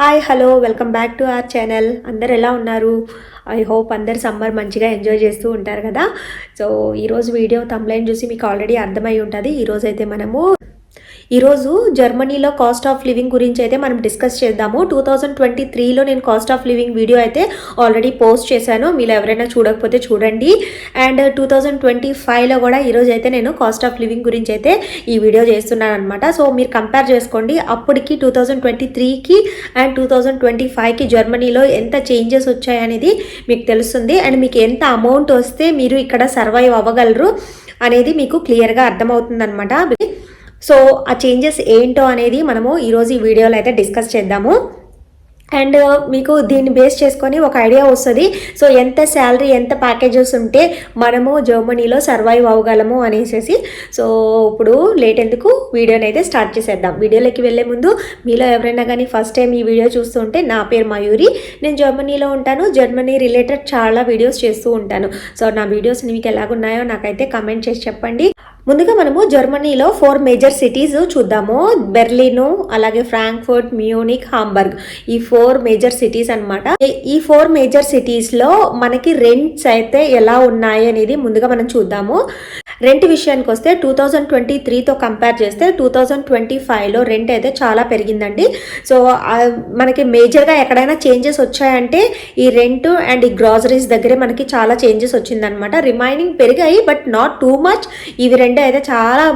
Hi hello welcome back to our channel అందరు ఎలా ఉన్నారు? ఐ హోప్ అందరు సమ్మర్ మంచిగా ఎంజాయ్ చేస్తూ ఉంటారు కదా? సో ఈరోజు వీడియో తమ్లైన్ చూసి మీకు ఆల్రెడీ అర్థమై ఉంటుంది. ఈరోజు అయితే మనము ఈరోజు జర్మనీలో కాస్ట్ ఆఫ్ లివింగ్ గురించి అయితే మనం డిస్కస్ చేద్దాము. టూ థౌజండ్ ట్వంటీ త్రీలో నేను కాస్ట్ ఆఫ్ లివింగ్ వీడియో అయితే ఆల్రెడీ పోస్ట్ చేశాను. మీరు ఎవరైనా చూడకపోతే చూడండి. అండ్ టూ థౌజండ్ ట్వంటీ ఫైవ్లో కూడా ఈరోజు అయితే నేను కాస్ట్ ఆఫ్ లివింగ్ గురించి అయితే ఈ వీడియో చేస్తున్నాను అనమాట సో మీరు కంపేర్ చేసుకోండి. అప్పటికి టూ థౌజండ్ ట్వంటీ త్రీకి అండ్ టూ థౌజండ్ ట్వంటీ ఫైవ్కి జర్మనీలో ఎంత చేంజెస్ వచ్చాయనేది మీకు తెలుస్తుంది. అండ్ మీకు ఎంత అమౌంట్ వస్తే మీరు ఇక్కడ సర్వైవ్ అవ్వగలరు అనేది మీకు క్లియర్గా అర్థమవుతుంది అనమాట సో ఆ చేంజెస్ ఏంటో అనేది మనము ఈరోజు ఈ వీడియోలో అయితే డిస్కస్ చేద్దాము. అండ్ uh, మీకు దీన్ని బేస్ చేసుకొని ఒక ఐడియా వస్తుంది. సో ఎంత శాలరీ ఎంత ప్యాకేజెస్ ఉంటే మనము జర్మనీలో సర్వైవ్ అవ్వగలము అనేసి సో ఇప్పుడు లేట్ ఎందుకు వీడియోని అయితే స్టార్ట్ చేసేద్దాం. వీడియోలోకి వెళ్ళే ముందు మీలో ఎవరైనా కానీ ఫస్ట్ టైం ఈ వీడియో చూస్తుంటే నా పేరు మయూరి. నేను జర్మనీలో ఉంటాను. జర్మనీ రిలేటెడ్ చాలా వీడియోస్ చేస్తూ ఉంటాను. సో నా వీడియోస్ మీకు ఎలాగున్నాయో నాకైతే కమెంట్ చేసి చెప్పండి. ముందుగా మనము జర్మనీలో ఫోర్ మేజర్ సిటీస్ చూద్దాము. బెర్లిను అలాగే ఫ్రాంక్ఫర్ట్ మ్యూనిక్ హాంబర్గ్. ఈ ఫోర్ మేజర్ సిటీస్ అనమాట ఈ ఫోర్ మేజర్ సిటీస్లో మనకి రెంట్స్ అయితే ఎలా ఉన్నాయి అనేది ముందుగా మనం చూద్దాము. రెంట్ విషయానికి వస్తే టూ థౌజండ్ ట్వంటీ త్రీతో కంపేర్ చేస్తే టూ థౌజండ్ ట్వంటీ ఫైవ్లో రెంట్ అయితే చాలా పెరిగిందండి. సో మనకి మేజర్గా ఎక్కడైనా చేంజెస్ వచ్చాయంటే ఈ రెంట్ అండ్ ఈ గ్రాసరీస్ దగ్గరే మనకి చాలా చేంజెస్ వచ్చిందనమాట. రిమైనింగ్ పెరిగాయి బట్ నాట్ టూ మచ్ ఇవి రెండు అయితే చాలా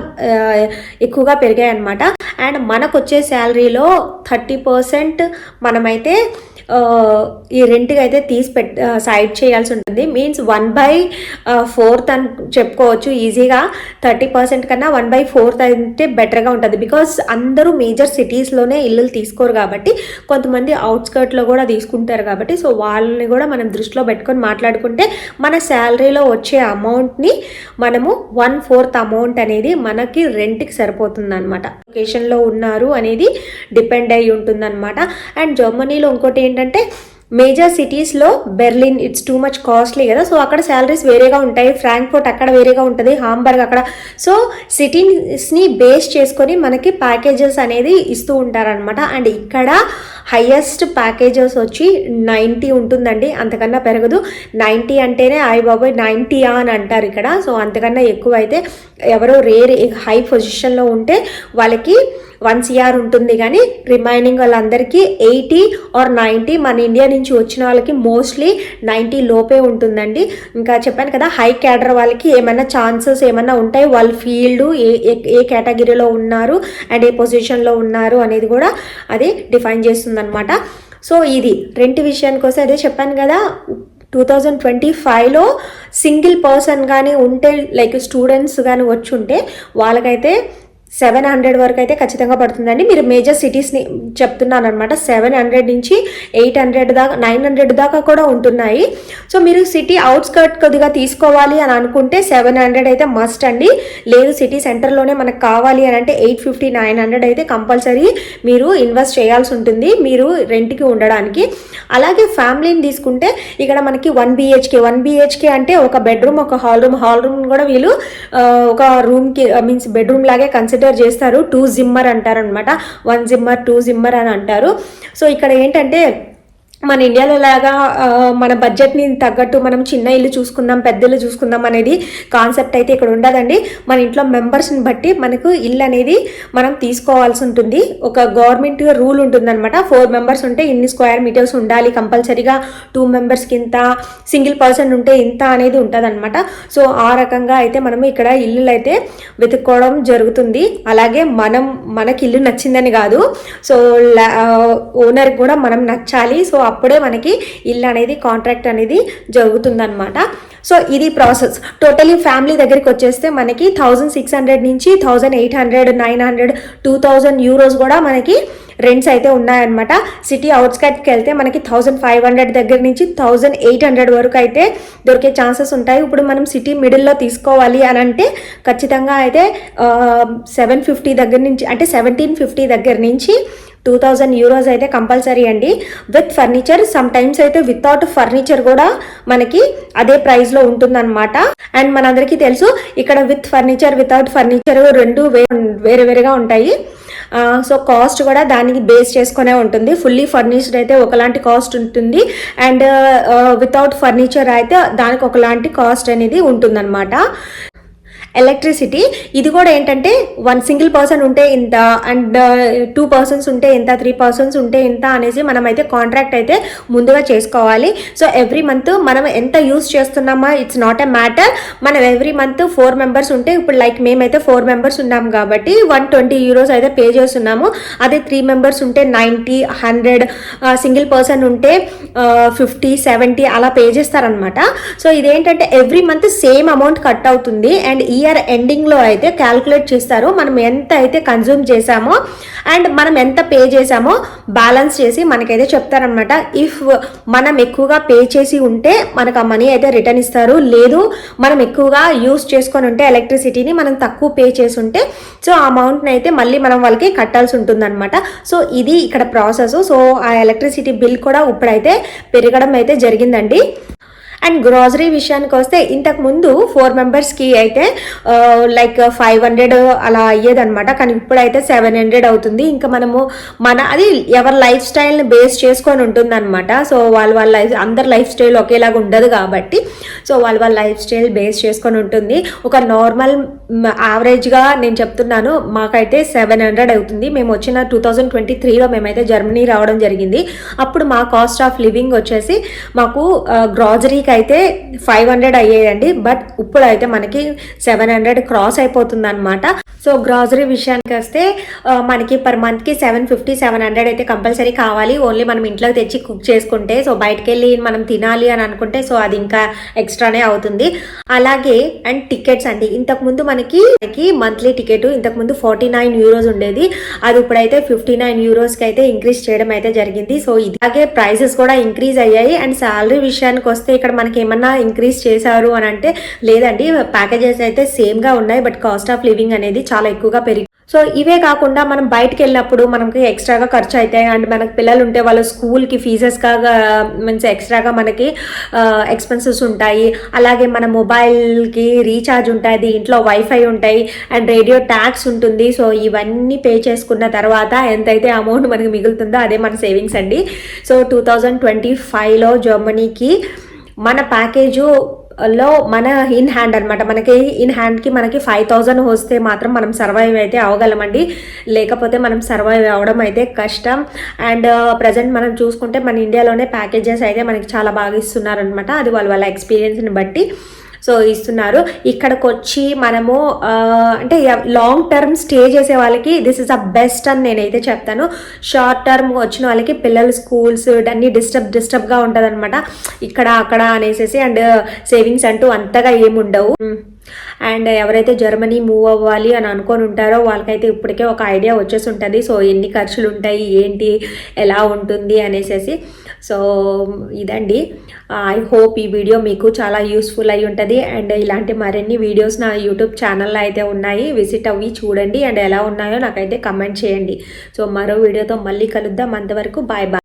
ఎక్కువగా పెరిగాయి అనమాట అండ్ మనకు వచ్చే శాలరీలో థర్టీ పర్సెంట్ మనమైతే ఈ రెంట్కి అయితే తీసి పెట్ సైడ్ చేయాల్సి ఉంటుంది. మీన్స్ వన్ బై ఫోర్త్ అని చెప్పుకోవచ్చు ఈజీగా. థర్టీ పర్సెంట్ కన్నా వన్ బై ఫోర్త్ అయితే బెటర్గా ఉంటుంది. బికాస్ అందరూ మేజర్ సిటీస్లోనే ఇల్లులు తీసుకోరు కాబట్టి కొంతమంది అవుట్స్కర్ట్లో కూడా తీసుకుంటారు కాబట్టి సో వాళ్ళని కూడా మనం దృష్టిలో పెట్టుకొని మాట్లాడుకుంటే మన శాలరీలో వచ్చే అమౌంట్ని మనము వన్ ఫోర్త్ అమౌంట్ అనేది మనకి రెంట్కి సరిపోతుంది అనమాట లొకేషన్లో ఉన్నారు అనేది డిపెండ్ అయి ఉంటుంది అనమాట అండ్ జర్మనీలో ఇంకోటి ఏంటంటే మేజర్ సిటీస్లో Berlin it's too much costly కదా. సో అక్కడ శాలరీస్ వేరేగా ఉంటాయి. ఫ్రాంక్ఫర్ట్ అక్కడ వేరేగా ఉంటుంది. హాంబర్గ్ అక్కడ. సో సిటీస్ని బేస్ చేసుకొని మనకి ప్యాకేజెస్ అనేది ఇస్తూ ఉంటారనమాట అండ్ ఇక్కడ హయ్యెస్ట్ ప్యాకేజెస్ వచ్చి నైంటీ ఉంటుందండి. అంతకన్నా పెరగదు. నైంటీ అంటేనే ఐ బాబాయ్ నైంటీయా అని అంటారు ఇక్కడ. సో అంతకన్నా ఎక్కువ అయితే ఎవరో రేర్ హై పొజిషన్లో ఉంటే వాళ్ళకి వన్ సిఆర్ ఉంటుంది కానీ రిమైనింగ్ వాళ్ళందరికీ ఎయిటీ ఆర్ నైంటీ మన ఇండియా నుంచి వచ్చిన వాళ్ళకి మోస్ట్లీ నైంటీ లోపే ఉంటుందండి. ఇంకా చెప్పాను కదా హై క్యాడర్ వాళ్ళకి ఏమైనా ఛాన్సెస్ ఏమైనా ఉంటాయి వాళ్ళ ఫీల్డ్ ఏ ఏ కేటగిరీలో ఉన్నారు అండ్ ఏ పొజిషన్లో ఉన్నారు అనేది కూడా అది డిఫైన్ చేస్తుందన్నమాట. సో ఇది రెంట్ విషయానికి వస్తే అదే చెప్పాను కదా టూ థౌజండ్ ట్వంటీ ఫైవ్లో సింగిల్ పర్సన్ కానీ ఉంటే లైక్ స్టూడెంట్స్ కానీ వచ్చి ఉంటే వాళ్ళకైతే సెవెన్ హండ్రెడ్ వరకు అయితే ఖచ్చితంగా పడుతుందండి. మీరు మేజర్ సిటీస్ని చెప్తున్నాను అనమాట సెవెన్ హండ్రెడ్ నుంచి ఎయిట్ హండ్రెడ్ దాకా నైన్ హండ్రెడ్ దాకా కూడా ఉంటున్నాయి. సో మీరు సిటీ అవుట్స్కర్ట్ కొద్దిగా తీసుకోవాలి అని అనుకుంటే సెవెన్ హండ్రెడ్ అయితే మస్ట్ అండి. లేదు సిటీ సెంటర్లోనే మనకు కావాలి అని అంటే ఎయిట్ ఫిఫ్టీ నైన్ హండ్రెడ్ అయితే కంపల్సరీ మీరు ఇన్వెస్ట్ చేయాల్సి ఉంటుంది. మీరు రెంట్కి ఉండడానికి. అలాగే ఫ్యామిలీని తీసుకుంటే ఇక్కడ మనకి వన్ బిహెచ్కే వన్ బిహెచ్కే అంటే ఒక బెడ్రూమ్ ఒక హాల్ రూమ్ హాల్ రూమ్ కూడా వీళ్ళు ఒక రూమ్కి మీన్స్ బెడ్రూమ్ లాగే కన్సిడర్ కన్సిడర్ చేస్తారు టూ జిమ్మర్ అంటారు అనమాట వన్ జిమ్మర్ టూ జిమ్మర్ అని అంటారు. సో ఇక్కడ ఏంటంటే మన ఇండియాలో లాగా మన బడ్జెట్ని తగ్గట్టు మనం చిన్న ఇల్లు చూసుకుందాం పెద్ద ఇల్లు చూసుకుందాం అనేది కాన్సెప్ట్ అయితే ఇక్కడ ఉండదండి. మన ఇంట్లో మెంబర్స్ని బట్టి మనకు ఇల్లు అనేది మనం తీసుకోవాల్సి ఉంటుంది. ఒక గవర్నమెంట్ రూల్ ఉంటుందన్నమాట. ఫోర్ మెంబర్స్ ఉంటే ఇన్ని స్క్వేర్ మీటర్స్ ఉండాలి కంపల్సరీగా టూ మెంబర్స్కి ఇంత సింగిల్ పర్సన్ ఉంటే ఇంత అనేది ఉంటుందన్నమాట. సో ఆ రకంగా అయితే మనం ఇక్కడ ఇల్లులు అయితే వెతుక్కోవడం జరుగుతుంది. అలాగే మనం మనకి ఇల్లు నచ్చిందని కాదు. సో ఓనర్ కూడా మనం నచ్చాలి. సో అప్పుడే మనకి ఇల్లు అనేది కాంట్రాక్ట్ అనేది జరుగుతుందనమాట సో ఇది ప్రాసెస్ టోటలీ ఫ్యామిలీ దగ్గరికి వచ్చేస్తే మనకి థౌజండ్ సిక్స్ హండ్రెడ్ నుంచి thousand eight hundred nine hundred two thousand euros కూడా మనకి రెంట్స్ అయితే ఉన్నాయన్నమాట. సిటీ అవుట్స్కట్కి వెళ్తే మనకి థౌజండ్ ఫైవ్ హండ్రెడ్ దగ్గర నుంచి థౌజండ్ ఎయిట్ హండ్రెడ్ వరకు అయితే దొరికే ఛాన్సెస్ ఉంటాయి. ఇప్పుడు మనం సిటీ మిడిల్లో తీసుకోవాలి అని అంటే ఖచ్చితంగా అయితే సెవెన్ ఫిఫ్టీ దగ్గర నుంచి అంటే సెవెంటీన్ ఫిఫ్టీ దగ్గర నుంచి టూ థౌజండ్ యూరోస్ అయితే కంపల్సరీ అండి. విత్ ఫర్నిచర్ సమ్ టైమ్స్ అయితే వితౌట్ ఫర్నిచర్ కూడా మనకి అదే ప్రైస్లో ఉంటుందన్నమాట. అండ్ మనందరికీ తెలుసు ఇక్కడ విత్ ఫర్నిచర్ వితౌట్ ఫర్నిచర్ రెండు వేరే వేరేగా ఉంటాయి. సో కాస్ట్ కూడా దానికి బేస్ చేసుకునే ఉంటుంది. ఫుల్లీ ఫర్నిచర్ అయితే ఒకలాంటి కాస్ట్ ఉంటుంది. అండ్ వితౌట్ ఫర్నిచర్ అయితే దానికి ఒకలాంటి కాస్ట్ అనేది ఉంటుందన్నమాట. ఎలక్ట్రిసిటీ ఇది కూడా ఏంటంటే వన్ సింగిల్ పర్సన్ ఉంటే ఇంత అండ్ టూ పర్సన్స్ ఉంటే ఇంత త్రీ పర్సన్స్ ఉంటే ఇంత అనేసి మనం అయితే కాంట్రాక్ట్ అయితే ముందుగా చేసుకోవాలి. సో ఎవ్రీ మంత్ మనం ఎంత యూస్ చేస్తున్నామా ఇట్స్ నాట్ ఎ మ్యాటర్ మనం ఎవ్రీ మంత్ ఫోర్ మెంబర్స్ ఉంటే ఇప్పుడు లైక్ మేమైతే ఫోర్ మెంబర్స్ ఉన్నాం కాబట్టి వన్ ట్వంటీ యూరోస్ అయితే పే చేస్తున్నాము. అదే త్రీ మెంబర్స్ ఉంటే నైంటీ హండ్రెడ్ సింగిల్ పర్సన్ ఉంటే uh, ఫిఫ్టీ సెవెంటీ అలా పే చేస్తారనమాట సో ఇదేంటంటే every month same amount cut అవుతుంది. అండ్ ఇయర్ ఎండింగ్లో అయితే క్యాల్కులేట్ చేస్తారు. మనం ఎంత అయితే కన్జ్యూమ్ చేసామో అండ్ మనం ఎంత పే చేసామో బ్యాలెన్స్ చేసి మనకైతే చెప్తారనమాట ఇఫ్ మనం ఎక్కువగా పే చేసి ఉంటే మనకు ఆ మనీ అయితే రిటర్న్ ఇస్తారు. లేదు మనం ఎక్కువగా యూస్ చేసుకొని ఉంటే ఎలక్ట్రిసిటీని మనం తక్కువ పే చేసి ఉంటే సో ఆ అమౌంట్ని అయితే మళ్ళీ మనం వాళ్ళకి కట్టాల్సి ఉంటుందన్నమాట. సో ఇది ఇక్కడ ప్రాసెస్. సో ఆ ఎలక్ట్రిసిటీ బిల్ కూడా ఇప్పుడైతే పెరగడం అయితే జరిగిందండి. అండ్ గ్రాసరీ విషయానికి వస్తే ఇంతకు ముందు ఫోర్ మెంబర్స్కి అయితే లైక్ ఫైవ్ హండ్రెడ్ అలా అయ్యేదనమాట కానీ ఇప్పుడైతే సెవెన్ హండ్రెడ్ అవుతుంది. ఇంకా మనము మన అది ఎవరి లైఫ్ స్టైల్ని బేస్ చేసుకొని ఉంటుందన్నమాట. సో వాళ్ళ వాళ్ళ లైఫ్ అందరి లైఫ్ స్టైల్ ఒకేలాగా ఉండదు కాబట్టి సో వాళ్ళ వాళ్ళ లైఫ్ స్టైల్ బేస్ చేసుకొని ఉంటుంది. ఒక నార్మల్ యావరేజ్గా నేను చెప్తున్నాను మాకైతే సెవెన్ హండ్రెడ్ అవుతుంది. మేము వచ్చిన టూ థౌజండ్ ట్వంటీ త్రీలో మేమైతే జర్మనీ రావడం జరిగింది. అప్పుడు మా కాస్ట్ ఆఫ్ లివింగ్ వచ్చేసి మాకు గ్రాసరీకి అయితే ఫైవ్ హండ్రెడ్ అయ్యేయండి బట్ ఇప్పుడు అయితే మనకి సెవెన్ హండ్రెడ్ క్రాస్ అయిపోతుంది అనమాట సో గ్రాసరీ విషయానికి వస్తే మనకి పర్ మంత్కి సెవెన్ ఫిఫ్టీ సెవెన్ హండ్రెడ్ అయితే కంపల్సరీ కావాలి. ఓన్లీ మనం ఇంట్లో తెచ్చి కుక్ చేసుకుంటే సో బయటకు వెళ్ళి మనం తినాలి అని అనుకుంటే సో అది ఇంకా ఎక్స్ట్రానే అవుతుంది. అలాగే అండ్ టికెట్స్ అండి. ఇంతకుముందు మనకి మనకి మంత్లీ టికెట్ ఇంతకుముందు ఫార్టీ నైన్ యూరోస్ ఉండేది. అది ఇప్పుడైతే ఫిఫ్టీ నైన్ యూరోస్కి అయితే ఇంక్రీజ్ చేయడం అయితే జరిగింది. సో ఇలాగే ప్రైసెస్ కూడా ఇంక్రీజ్ అయ్యాయి. అండ్ శాలరీ విషయానికి వస్తే ఇక్కడ మనకి ఏమన్నా ఇంక్రీజ్ చేశారు అని అంటే లేదండి. ప్యాకేజెస్ అయితే సేమ్గా ఉన్నాయి బట్ కాస్ట్ ఆఫ్ లివింగ్ అనేది చాలా ఎక్కువగా పెరిగి సో ఇవే కాకుండా మనం బయటకు వెళ్ళినప్పుడు మనకి ఎక్స్ట్రాగా ఖర్చు అవుతాయి అండ్ మనకి పిల్లలు ఉంటే వాళ్ళ స్కూల్కి ఫీజెస్ కాగా మీన్స్ ఎక్స్ట్రాగా మనకి ఎక్స్పెన్సెస్ ఉంటాయి. అలాగే మన మొబైల్కి రీఛార్జ్ ఉంటుంది ఇంట్లో వైఫై ఉంటాయి అండ్ రేడియో ట్యాక్స్ ఉంటుంది. సో ఇవన్నీ పే చేసుకున్న తర్వాత ఎంతైతే అమౌంట్ మనకి మిగులుతుందో అదే మన సేవింగ్స్ అండి. సో టూ థౌజండ్ ట్వంటీ ఫైవ్లో జర్మనీకి మన ప్యాకేజు లో మన ఇన్ హ్యాండ్ అనమాట మనకి ఇన్ హ్యాండ్కి మనకి ఫైవ్ థౌజండ్ వస్తే మాత్రం మనం సర్వైవ్ అయితే అవ్వగలమండి లేకపోతే మనం సర్వైవ్ అవ్వడం అయితే కష్టం. అండ్ ప్రజెంట్ uh, మనం చూసుకుంటే మన ఇండియాలోనే ప్యాకేజెస్ అయితే మనకి చాలా బాగా ఇస్తున్నారనమాట అది వాళ్ళ వాళ్ళ ఎక్స్పీరియన్స్ని బట్టి. సో ఇస్తున్నారు. ఇక్కడికి వచ్చి మనము అంటే లాంగ్ టర్మ్ స్టే చేసే వాళ్ళకి దిస్ ఇస్ అ బెస్ట్ అని నేనైతే చెప్తాను. షార్ట్ టర్మ్ వచ్చిన వాళ్ళకి పిల్లలు స్కూల్స్ అన్ని డిస్టర్బ్ డిస్టర్బ్గా ఉంటుంది అనమాట ఇక్కడ అక్కడ అనేసి అండ్ సేవింగ్స్ అంటూ అంతగా ఏముండవు. అండ్ ఎవరైతే జర్మనీ మూవ్ అవ్వాలి అని అనుకొని ఉంటారో వాళ్ళకైతే ఇప్పటికే ఒక ఐడియా వచ్చేసి ఉంటుంది. సో ఎన్ని ఖర్చులు ఉంటాయి ఏంటి ఎలా ఉంటుంది అనేసి సో ఇదండి. ఐ హోప్ ఈ వీడియో మీకు చాలా యూస్ఫుల్ అయి ఉంటుంది. అండ్ ఇలాంటి మరిన్ని వీడియోస్ నా యూట్యూబ్ ఛానల్లో అయితే ఉన్నాయి. విజిట్ అవి చూడండి. అండ్ ఎలా ఉన్నాయో నాకైతే కమెంట్ చేయండి. సో మరో వీడియోతో మళ్ళీ కలుద్దాం. అంతవరకు బాయ్ బాయ్